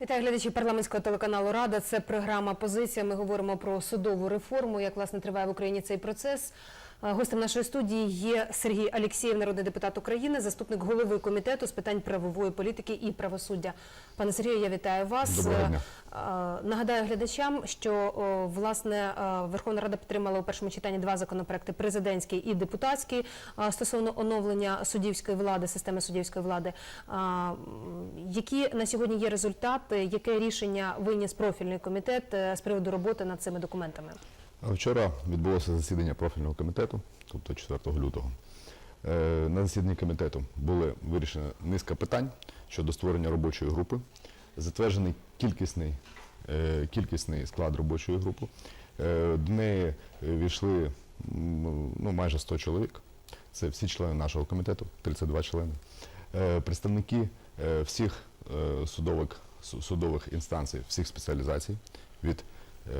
Вітаю глядачі парламентського телеканалу Рада. Це програма Позиція. Ми говоримо про судову реформу, як власне триває в Україні цей процес. Е, Гостем нашої студії є Сергій Алєксєєв, народний депутат України, заступник голови комітету з питань правової політики і правосуддя. Пане Сергію, я вітаю вас. Доброго дня. Е, Нагадаю глядачам, що власне е, Верховна Рада підтримала у першому читанні два законопроекти: президентський і депутатський е, стосовно оновлення суддівської влади, системи суддівської влади. Які на сьогодні є результати? Яке рішення виніс профільний комітет е, з приводу роботи над цими документами? Вчора відбулося засідання профільного комітету, тобто 4 лютого. Е, На засіданні комітету були вирішені низка питань щодо створення робочої групи, затверджений кількісний, е, кількісний склад робочої групи. Е, До неї війшли ну, майже 100 чоловік. Це всі члени нашого комітету, 32 члени. Представники всіх судових, судових інстанцій, всіх спеціалізацій від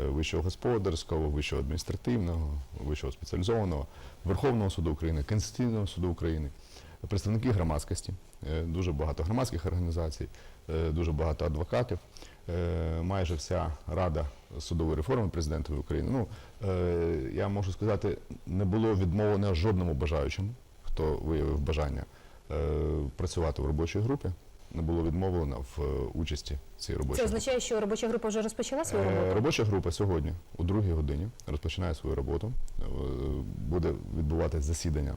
вищого господарського, вищого адміністративного, вищого спеціалізованого, Верховного суду України, Конституційного суду України, представники громадськості, е, дуже багато громадських організацій, е, дуже багато адвокатів, е, майже вся рада судової реформи президентові України. Ну, е, я можу сказати, не було відмовлено жодному бажаючому, хто виявив бажання е, працювати в робочій групі. Не було відмовлено в е, участі в цій робочій Це означає, що робоча група вже розпочала свою Е, роботу? Робоча група сьогодні у другій годині розпочинає свою роботу. Е, Буде відбуватися засідання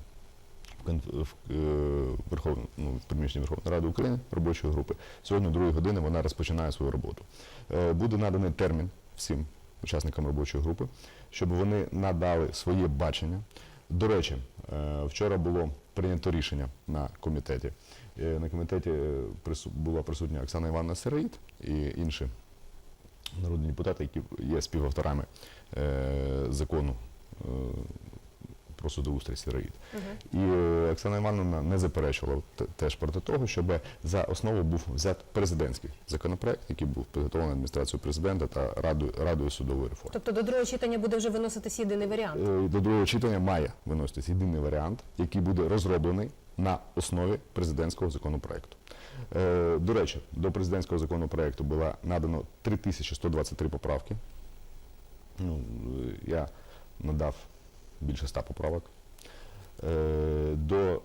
в кон- в е, ну, приміщенні Верховної Ради України робочої групи. Сьогодні, у другій годині, вона розпочинає свою роботу. Буде наданий термін всім учасникам робочої групи, щоб вони надали своє бачення. До речі, вчора було прийнято рішення на комітеті. Е, На комітеті е, була присутня Оксана Івановна Сироїд і інші народні депутати, які є співавторами е, закону про судоустрій Сироїд. І е, Оксана Івановна не заперечувала теж проти того, щоб за основу був взят президентський законопроект, який був підготовлений адміністрацією президента та радою, радою судової реформи. Тобто до другого читання буде вже виноситись єдиний варіант. До другого читання має виноситись єдиний варіант, який буде розроблений на основі президентського законопроекту. Е, До речі, до президентського законопроекту було надано 3123 поправки. Ну, е, я надав більше ста поправок. Е, До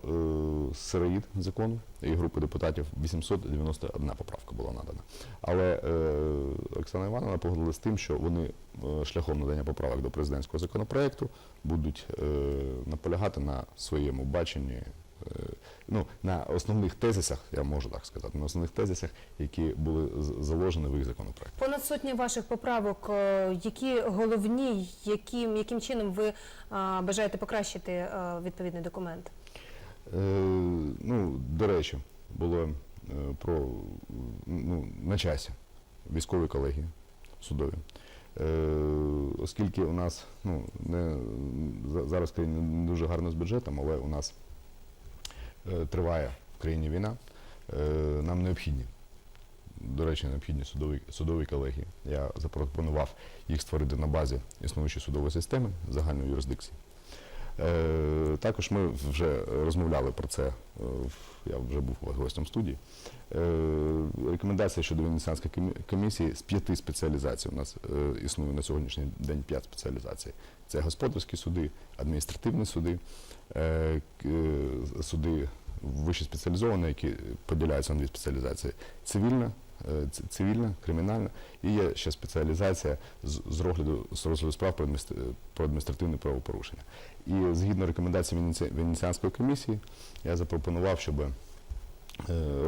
е, закону і групи депутатів 891 поправка була надана. Але Оксана Івановна погодилася з тим, що вони шляхом надання поправок до президентського законопроекту будуть наполягати на своєму баченні, ну, на основних тезисах, я можу так сказати, на основних тезисах, які були заложені в їх законопроекті. Понад сотня ваших поправок. е, Які головні, яким, яким чином ви бажаєте покращити е, відповідний документ? Е, ну, до речі, було е, про ну, на часі військові колегії судові. Е, оскільки у нас ну, не, зараз не дуже гарно з бюджетом, але у нас е, триває в країні війна, е, нам необхідні. До речі, необхідні судові, судові колегії. Я запропонував їх створити на базі існуючої судової системи загальної юрисдикції. Е, Також ми вже розмовляли про це. е, Я вже був гостем студії. Е, Рекомендація щодо Венеціанської комісії з п'яти спеціалізацій. У нас існує на сьогоднішній день п'ять спеціалізацій. Це господарські суди, адміністративні суди, суди вище спеціалізовані, які поділяються на дві спеціалізації: цивільна, цивільна, кримінальна, і є ще спеціалізація з, розгляду з розгляду справ про, адміністр- про адміністративне правопорушення. І згідно рекомендацій Венеці- Венеціанської комісії, я запропонував, щоб е,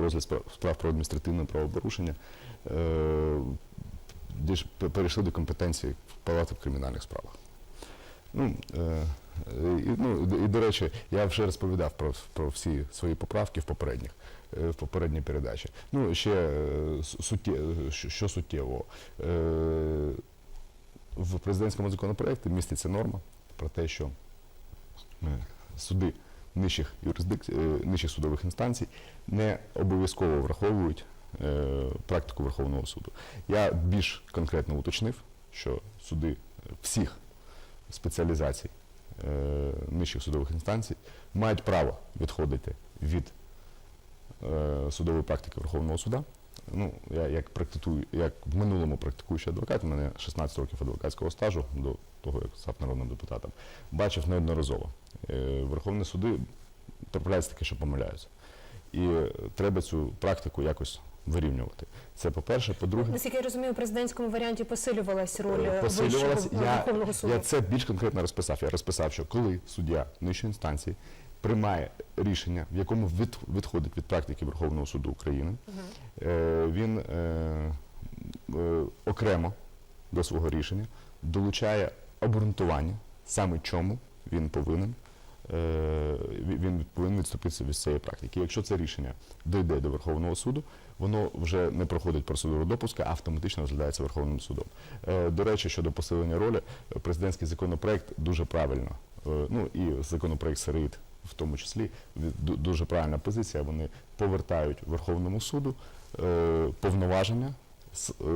розгляд справ, про адміністративне правопорушення е, перейшли до компетенції палати в кримінальних справах. Ну, е, і, ну, і, до речі, я вже розповідав про, про всі свої поправки в попередніх, е, в попередній передачі. Ну, ще е, що, що суттєво. Е, в президентському законопроекті міститься норма про те, що е, суди нижчих юрисдикцій, е, нижчих судових інстанцій не обов'язково враховують е, практику Верховного суду. Я більш конкретно уточнив, що суди всіх спеціалізацій е, нижчих судових інстанцій мають право відходити від е, судової практики Верховного суда Ну, я як практикую, як в минулому практикуючий адвокат, у мене 16 років адвокатського стажу до того, як став народним депутатом, бачив неодноразово. Е, Верховні суди трапляється таке, що помиляються. І е, треба цю практику якось вирівнювати. Це по-перше, по-друге. Наскільки я розумію, у президентському варіанті посилювалась роль Е, е, посилювалась. Я, Верховного суду. я це більш конкретно розписав. Я розписав, що коли суддя нижчої інстанції приймає рішення, в якому від, відходить від практики Верховного суду України, е, він е, е, окремо до свого рішення долучає обґрунтування, саме чому він повинен. Він повинен відступитися від цієї практики. Якщо це рішення дійде до Верховного суду, воно вже не проходить процедуру допуску, а автоматично розглядається Верховним судом. Е, До речі, щодо посилення ролі, президентський законопроект дуже правильно, е, ну і законопроект СРИД в тому числі, дуже правильна позиція. Вони повертають Верховному суду е, повноваження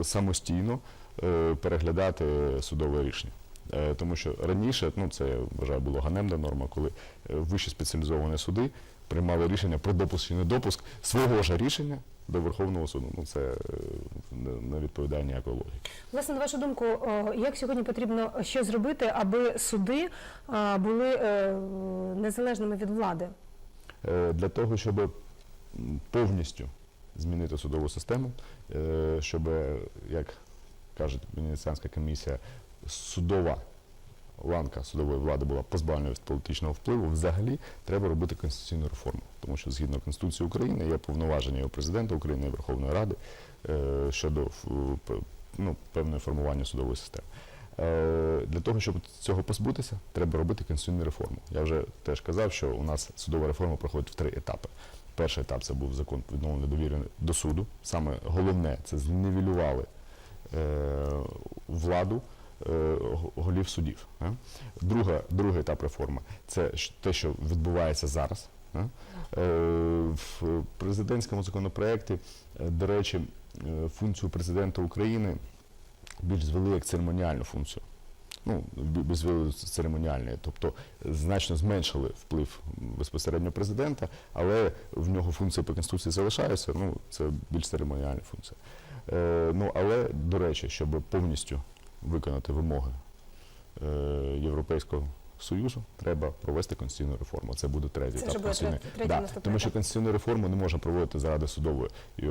самостійно переглядати судове рішення. Тому що раніше, ну це я вважаю, було ганебна норма, коли вищі спеціалізовані суди приймали рішення про допуск чи недопуск свого ж рішення до Верховного суду. Ну це е, не- відповідає ніякої логіки. Власне, на вашу думку, як сьогодні потрібно що зробити, аби суди були е, незалежними від влади? Е, Для того, щоб повністю змінити судову систему, е, щоб, як каже Венеціанська комісія, судова ланка судової влади була позбавлена від політичного впливу, взагалі треба робити конституційну реформу. Тому що згідно Конституції України є повноваження у президента України і Верховної Ради е, щодо ну, певного формування судової системи. Е, Для того, щоб цього позбутися, треба робити конституційну реформу. Я вже теж казав, що у нас судова реформа проходить в три етапи. Перший етап це був закон відновлення довіри до суду. Саме головне це зневілювали е, владу голів судів. е. Друга, другий етап реформи це те, що відбувається зараз. е. Е, В президентському законопроекті, е, до речі, е, функцію президента України більш звели як церемоніальну функцію. Ну, звели церемоніальні, тобто значно зменшили вплив безпосередньо президента, але в нього функції по конституції залишаються. Ну, це більш церемоніальна функція. Е, ну, але, до речі, щоб повністю виконати вимоги е, Європейського Союзу, треба провести конституційну реформу. Це буде третій Це етап конституційної да, тому що конституційну реформу не можна проводити заради судової. Е,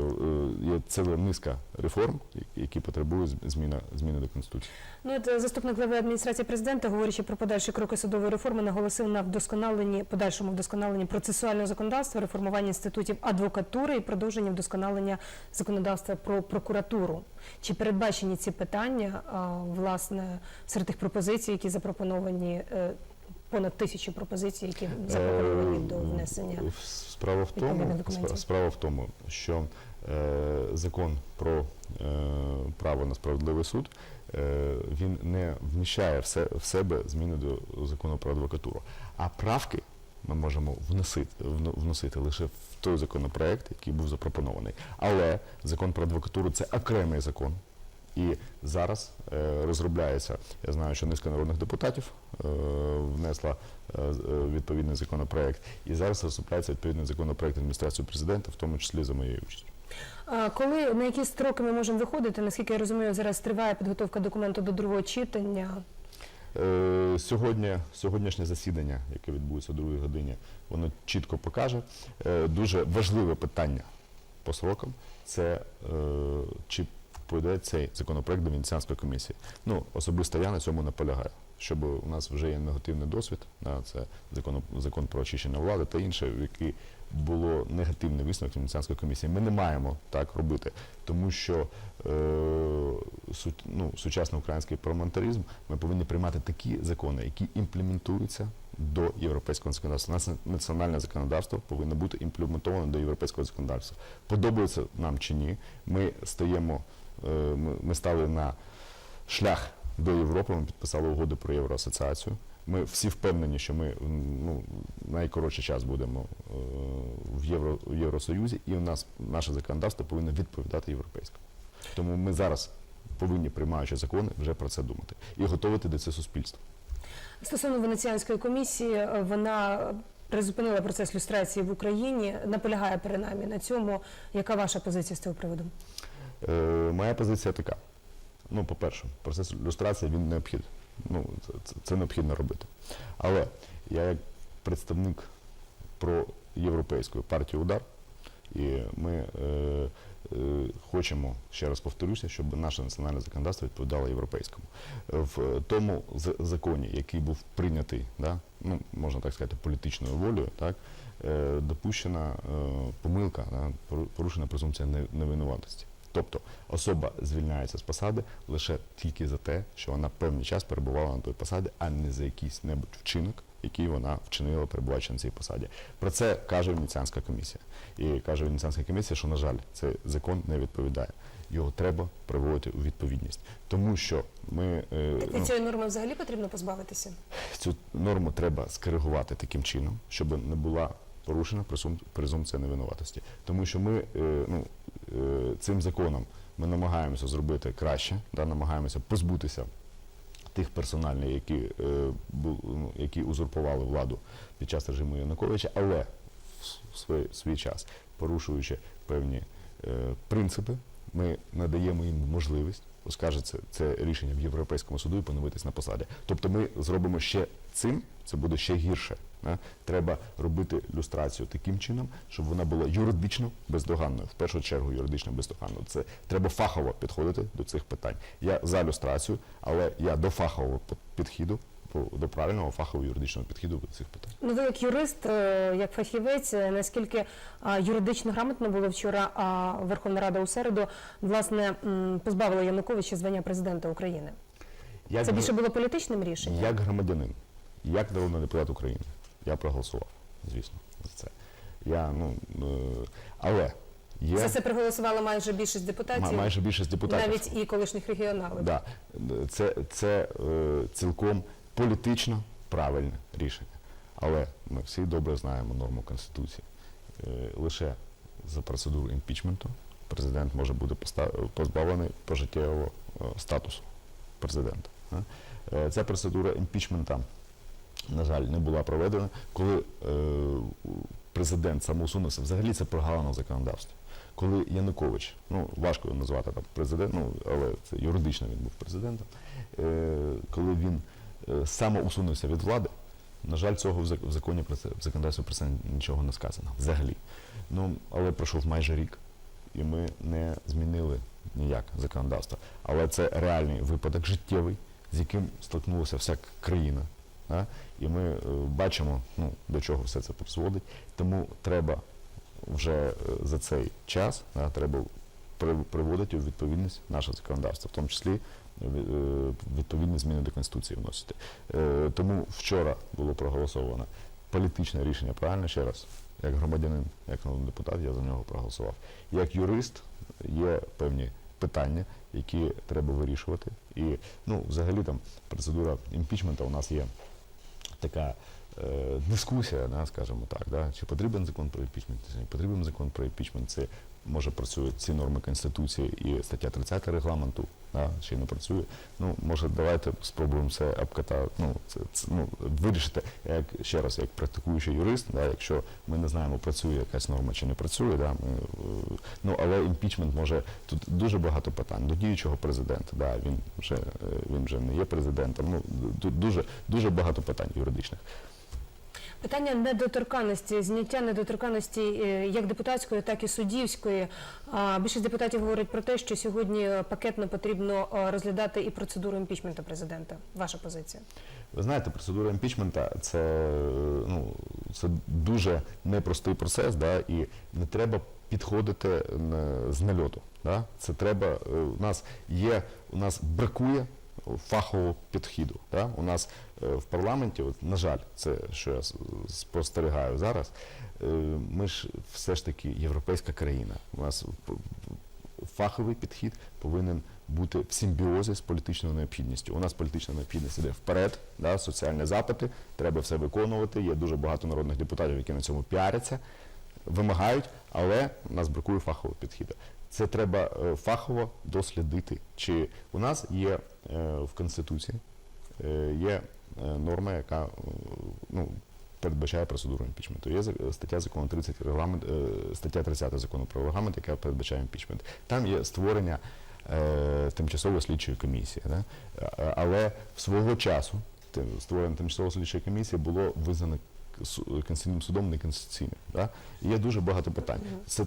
Є ціла низка реформ, які потребують зміни, зміни до конституції. Ну, от е, заступник глави адміністрації президента, говорячи про подальші кроки судової реформи, наголосив на вдосконаленні подальшому вдосконаленні процесуального законодавства, реформуванні інститутів адвокатури і продовженні вдосконалення законодавства про прокуратуру. Чи передбачені ці питання власне серед тих пропозицій, які запропоновані? Е, Понад тисячу пропозицій, які запропоновані до Е, внесення. Справа в тому, справа в тому, що е, закон про е, право на справедливий суд е, він не вміщає в, се- в себе зміни до закону про адвокатуру. А правки ми можемо вносити, вно- вносити лише в той законопроект, який був запропонований. Але закон про адвокатуру це окремий закон. І зараз е, розробляється, я знаю, що низка народних депутатів е, внесла е, відповідний законопроект, і зараз розробляється відповідний законопроект адміністрації президента, в тому числі за моєю участю. А Коли на які строки ми можемо виходити? Наскільки я розумію, зараз триває підготовка документу до другого читання. Сьогодні, сьогоднішнє засідання, яке відбудеться о другій годині, воно чітко покаже. Дуже важливе питання по срокам це чи пойде цей законопроект до Венеціанської комісії. Ну, особисто я на цьому наполягаю, щоб у нас вже є негативний досвід, да, це закон, закон про очищення влади та інше, в який було негативний висновок Венеціанської комісії. Ми не маємо так робити, тому що е, су, ну, сучасний український парламентаризм ми повинні приймати такі закони, які імплементуються до європейського законодавства. Наше національне законодавство повинно бути імплементоване до європейського законодавства. Подобається нам чи ні, ми стаємо, ми, ми стали на шлях до Європи, ми підписали угоду про євроасоціацію. Ми всі впевнені, що ми ну, найкоротший час будемо е, в, Євро, Євросоюзі, і у нас наше законодавство повинно відповідати європейському. Тому ми зараз повинні, приймаючи закони, вже про це думати і готувати до цього суспільство. Стосовно Венеціанської комісії, е, вона призупинила процес люстрації в Україні, наполягає принаймні на цьому. Яка ваша позиція з цього приводу? Е, моя позиція така. Ну, по-перше, процес люстрації він необхідний. Ну, це, це, необхідно робити. Але я як представник проєвропейської партії Удар, і ми е, е, хочемо, ще раз повторюся, щоб наше національне законодавство відповідало європейському. В тому законі, який був прийнятий, да, ну, можна так сказати, політичною волею, так, е, допущена е, помилка, да, порушена презумпція невинуватості. Тобто особа звільняється з посади лише тільки за те, що вона певний час перебувала на той посаді, а не за якийсь небудь вчинок, який вона вчинила, перебуваючи на цій посаді. Про це каже Венеціанська комісія. І каже Венеціанська комісія, що, на жаль, цей закон не відповідає. Його треба приводити у відповідність. Тому що ми е, Так ну, цієї норми взагалі потрібно позбавитися? цю норму треба скоригувати таким чином, щоб не була порушена презум- презумпція невинуватості. Тому що ми е, ну, е, цим законом ми намагаємося зробити краще, да, намагаємося позбутися тих персональних, які, е, ну, які узурпували владу під час режиму Януковича, але в свій, свій час, порушуючи певні принципи, ми надаємо їм можливість оскаржити це рішення в Європейському суду і поновитись на посаді. Тобто ми зробимо ще цим, це буде ще гірше. Да? Треба робити люстрацію таким чином, щоб вона була юридично бездоганною. В першу чергу юридично бездоганною. Це треба фахово підходити до цих питань. Я за люстрацію, але я до фахового під- підходу, до правильного фахового юридичного підходу до цих питань. Ну, ви як юрист, е, як фахівець, е, наскільки юридично грамотно було вчора а, Верховна Рада у середу власне позбавила Януковича звання президента України? Як Це більше було політичним рішенням? Як громадянин, як народний депутат України, я проголосував, звісно, за це. Я, ну, е, але є За це проголосувала майже більшість депутатів, майже більшість депутатів. навіть і колишніх регіоналів. Да. Це, це цілком політично правильне рішення. Але ми всі добре знаємо норму Конституції. Е, лише за процедуру імпічменту президент може бути позбавлений пожиттєвого е, статусу президента. Е, Ця процедура імпічмента, на жаль, не була проведена, коли президент самоусунувся. Взагалі це прогалина в законодавстві. Коли Янукович, ну важко назвати там президент, ну але це юридично він був президентом. Коли він самоусунувся від влади, на жаль, цього в законі про це в законодавстві про це нічого не сказано взагалі. Ну але пройшов майже рік, і ми не змінили ніяк законодавство. Але це реальний випадок життєвий, з яким стикнулася вся країна. Да? І ми е, бачимо, ну, до чого все це призводить. Тому треба вже е, за цей час да, треба при- приводити у відповідність наше законодавство, в тому числі е, е, відповідні зміни до Конституції вносити. Е, Тому вчора було проголосовано політичне рішення, правильно ще раз, як громадянин, як народний депутат, я за нього проголосував. Як юрист є певні питання, які треба вирішувати. І ну, взагалі там процедура імпічмента у нас є така е, дискусія, да, скажімо так, да, чи потрібен закон про імпічмент, чи не потрібен закон про імпічмент. Це може працюють ці норми Конституції і стаття 30 регламенту, да, чи не працює. Ну, може, давайте спробуємо це обкатати, ну, це, це, ну, вирішити, як, ще раз, як практикуючий юрист, да, якщо ми не знаємо, працює якась норма чи не працює, да, ми, е, ну, але імпічмент може, тут дуже багато питань до діючого президента, да, він, вже, е, він вже не є президентом, ну, дуже, дуже багато питань юридичних. Питання недоторканності, зняття недоторканності е, як депутатської, так і суддівської. Більшість депутатів говорить про те, що сьогодні пакетно потрібно е, розглядати і процедуру імпічменту президента. Ваша позиція? Ви знаєте, процедура імпічмента це, е, ну, це дуже непростий процес, да, і не треба підходити з нальоту. Да? Це треба, у нас є, у нас бракує фахового підходу. Да? У нас е, в парламенті, от, на жаль, це що я спостерігаю зараз, е, ми ж все ж таки європейська країна. У нас фаховий підхід повинен бути в симбіозі з політичною необхідністю. У нас політична необхідність іде вперед, да, соціальні запити, треба все виконувати. Є дуже багато народних депутатів, які на цьому піаряться, вимагають, але у нас бракує фахового підходу. Це треба е, фахово дослідити. Чи у нас є е, в Конституції е, є норма, яка ну, передбачає процедуру імпічменту. Є стаття закону 30 регламент, стаття 30 закону про регламент, яка передбачає імпічмент. Там є створення тимчасової слідчої комісії. Да? Але свого часу створення тимчасової слідчої комісії було визнано Конституційним судом неконституційним. Да? І є дуже багато питань. Це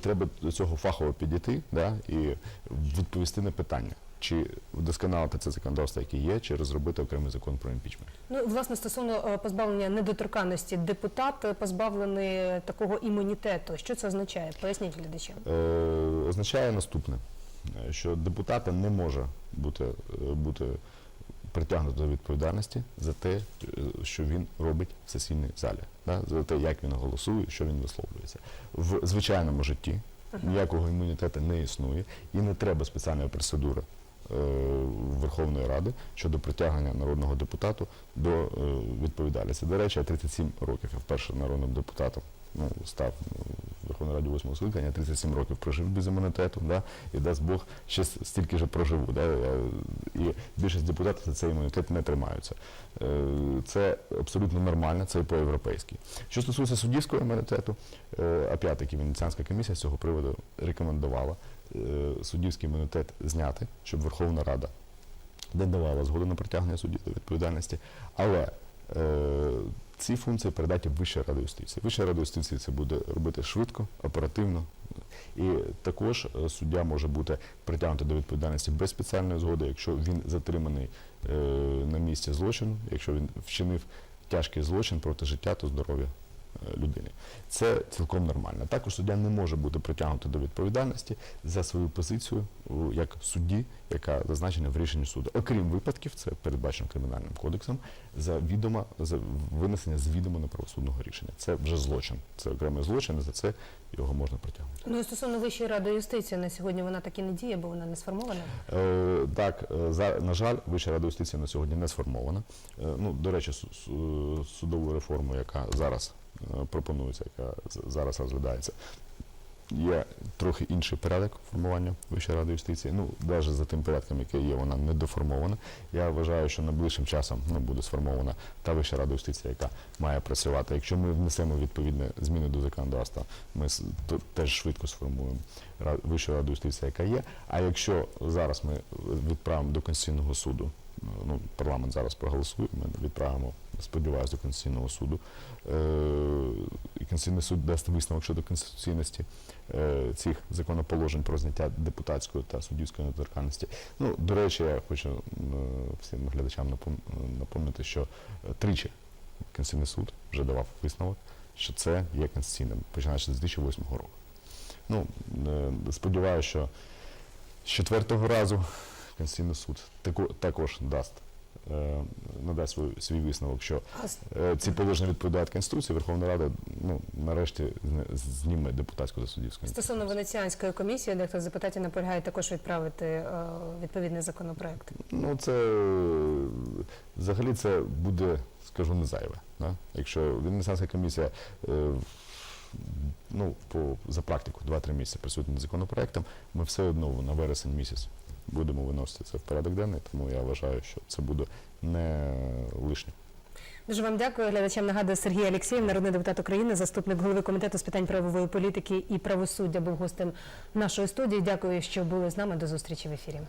треба до цього фахово підійти да? і відповісти на питання. Чи вдосконалити це законодавство, яке є, чи розробити окремий закон про імпічмент. Ну, власне, стосовно е, позбавлення недоторканності, депутат е, позбавлений такого імунітету. Що це означає? Поясніть глядачам. Е, означає наступне, е, що депутата не може бути, бути притягнуто до відповідальності за те, е, що він робить в сесійній залі, да? за те, як він голосує, що він висловлюється. В звичайному житті ніякого імунітету не існує і не треба спеціальної процедури. е, Верховної Ради щодо притягнення народного депутату до е, відповідальності. До речі, я 37 років я вперше народним депутатом ну, став ну, в Верховній Раді 8 скликання, 37 років прожив без імунітету, да, і дасть Бог ще стільки ж проживу. Да, е, і більшість депутатів за цей імунітет не тримаються. Е, Це абсолютно нормально, це і по-європейськи. Що стосується суддівського імунітету, е, опять-таки Венеціанська комісія з цього приводу рекомендувала е, суддівський імунітет зняти, щоб Верховна Рада не давала згоду на притягнення судді до відповідальності. Але е, ці функції передати Вищій Раді юстиції. Вища Рада юстиції це буде робити швидко, оперативно. І також е, суддя може бути притягнутий до відповідальності без спеціальної згоди, якщо він затриманий е, на місці злочину, якщо він вчинив тяжкий злочин проти життя та здоров'я людини. Це цілком нормально. Також суддя не може бути притягнутий до відповідальності за свою позицію як судді, яка зазначена в рішенні суду. Окрім випадків, це передбачено кримінальним кодексом, за відома за винесення з відомо неправосудного рішення. Це вже злочин. Це окремий злочин, і за це його можна притягнути. Ну, і стосовно Вищої ради юстиції, на сьогодні вона так і не діє, бо вона не сформована. Е, так, е, за, на жаль, Вища рада юстиції на сьогодні не сформована. Е, ну, до речі, су- су- судову реформу, яка зараз пропонується, яка зараз розглядається. Є трохи інший порядок формування Вищої ради юстиції. Ну, навіть за тим порядком, який є, вона не доформована. Я вважаю, що найближчим часом ну, буде сформована та Вища рада юстиції, яка має працювати. Якщо ми внесемо відповідні зміни до законодавства, ми теж швидко сформуємо Вищу раду юстиції, яка є. А якщо зараз ми відправимо до Конституційного суду, ну, парламент зараз проголосує, ми відправимо, сподіваюся, до Конституційного суду. Е, і Конституційний суд дасть висновок щодо конституційності е, цих законоположень про зняття депутатської та суддівської недоторканності. Ну, до речі, я хочу е, всім глядачам напомнити, що тричі Конституційний суд вже давав висновок, що це є конституційним, починаючи з 2008 року. Ну, сподіваюся, що з четвертого разу Конституційний суд також дасть. е, Надасть свій, свій висновок, що е, ці положення відповідають Конституції, Верховна Рада ну, нарешті зніме депутатську та суддівську Стосовно Венеціанської комісії, дехто з депутатів наполягає також відправити е, відповідний законопроект. Ну, це взагалі це буде, скажу, не зайве. Да? Якщо Венеціанська комісія е, ну, по, за практику 2-3 місяці над законопроектом, ми все одно на вересень місяць будемо виносити це в порядок денний, тому я вважаю, що це буде не лишнє. Дуже вам дякую. Глядачам нагадую Сергій Алєксєєв, народний депутат України, заступник голови комітету з питань правової політики і правосуддя, був гостем нашої студії. Дякую, що були з нами. До зустрічі в ефірі.